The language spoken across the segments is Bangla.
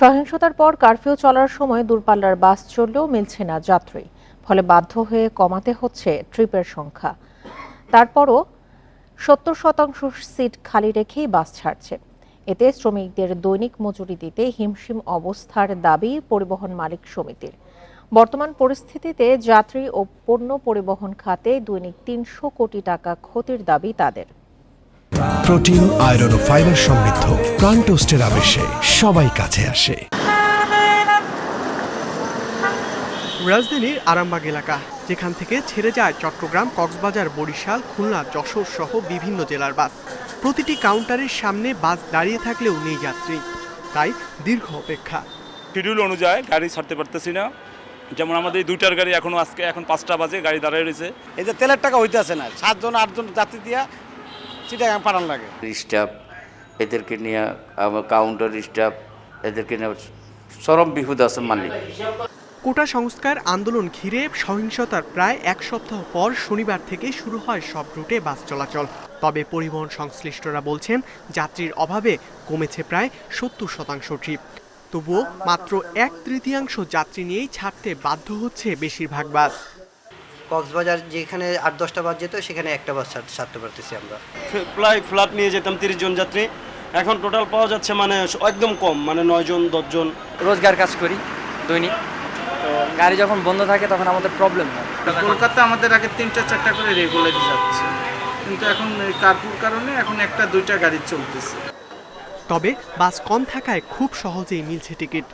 সহিংসতার পর কারফিউ চলার সময় দূরপাল্লার বাস চললেও মিলছে না যাত্রী, ফলে বাধ্য হয়ে কমাতে হচ্ছে ট্রিপের সংখ্যা। তারপরও সত্তর শতাংশ সিট খালি রেখেই বাস ছাড়ছে। এতে শ্রমিকদের দৈনিক মজুরি দিতে হিমশিম অবস্থার দাবি পরিবহন মালিক সমিতির। বর্তমান পরিস্থিতিতে যাত্রী ও পণ্য পরিবহন খাতে দৈনিক তিনশো কোটি টাকা ক্ষতির দাবি তাদের। প্রোটিন আয়রন ও ফাইবার সমৃদ্ধ। প্রাণ টোস্টের আবেশে সবাই কাছে আসে। রাজধানীর আরামবাগ এলাকা যেখান থেকে ছেড়ে যায় চট্টগ্রাম কক্সবাজার বরিশাল খুলনা যশোর সহ বিভিন্ন জেলার বাস। প্রতিটি কাউন্টারের সামনে বাস দাঁড়িয়ে থাকলেও নেই যাত্রী। তাই দীর্ঘ অপেক্ষা। শিডিউল অনুযায়ী গাড়ি ছাড়তে পারতেছি না। যেমন আমাদের দুইটার গাড়ি এখনও আজকে এখন পাঁচটা বাজে গাড়ি দাঁড়িয়ে রয়েছে। এই যে তেলের টাকা হইতেছে না। সাতজন আটজন যাত্রী দিয়া চিটাগাং পাঠান লাগে। স্টাফ এদেরকে নিয়ে আমার কাউন্টার স্টাফ এদেরকে নিয়ে চরম বিহুদ আছে মালিক। কোটা সংস্কার আন্দোলন ঘিরে সহিংসতার প্রায় এক সপ্তাহ পর শনিবার থেকে শুরু হয় সব রুটে বাস চলাচল। তবে পরিবহন সংশ্লিষ্টরা বলছেন যাত্রীর অভাবে কমেছে প্রায় সত্তর শতাংশ ট্রিপ। তবুও মাত্র এক তৃতীয়াংশ যাত্রী নিয়েই ছাড়তে বাধ্য হচ্ছে বেশিরভাগ বাস। কক্সবাজার যেখানে আট দশটা বাস যেত সেখানে একটা বাস ছাড়- ছাড়তে পারতেছি আমরা। প্রায় ফ্ল্যাট নিয়ে যেতাম তিরিশ জন যাত্রী। এখন টোটাল পাওয়া যাচ্ছে মানে একদম কম মানে নয় জন দশজন রোজগার কাজ করি দৈনিক। তো গাড়ি যখন বন্ধ থাকে তখন আমাদের প্রবলেম হয়। কলকাতা আমাদের আগে তিনটা চারটা করে রেগুলারই যাচ্ছে। কিন্তু এখন কার্পুর কারণে এখন একটা দুইটা গাড়ি চলতেছে। তবে বাস কম থাকায় খুব সহজেই মিলছে টিকিট।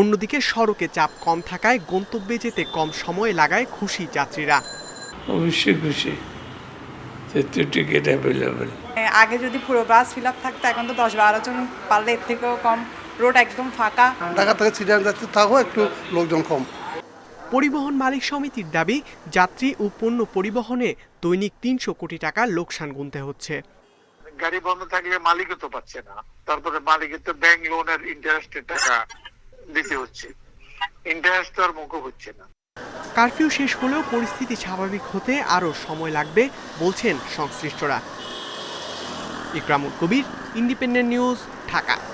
অন্যদিকে সড়কে চাপ কম থাকায় গন্তব্যে যেতে কম সময় লাগায় খুশি যাত্রীরা। অবশ্যই খুশি। টিকিট অ্যাভেলেবেল আগে যদি পুরো বাস ফিল আপ থাকতো এখন তো দশ বারো জন পারলে এর থেকেও কম। রোড একদম ফাঁকা। ঢাকা থেকে চিটাগাং যাত্রী থাকো একটু লোকজন কম। পরিবহন মালিক সমিতির দাবি যাত্রী ও পণ্য পরিবহনে দৈনিক তিনশো কোটি টাকা লোকসান গুনতে হচ্ছে। গাড়ি বন্ধ থাকলে মালিকও তো পাচ্ছে না। তারপরে মালিকের তো ব্যাংক লোনের ইন্টারেস্টের টাকা। দিতে হচ্ছে। ইন্টারেস্ট আর মুখ হচ্ছে না। কারফিউ শেষ হলেও পরিস্থিতি স্বাভাবিক হতে আরও সময় লাগবে, বলছেন সংশ্লিষ্টরা। Ikramul Kabir independent news Dhaka.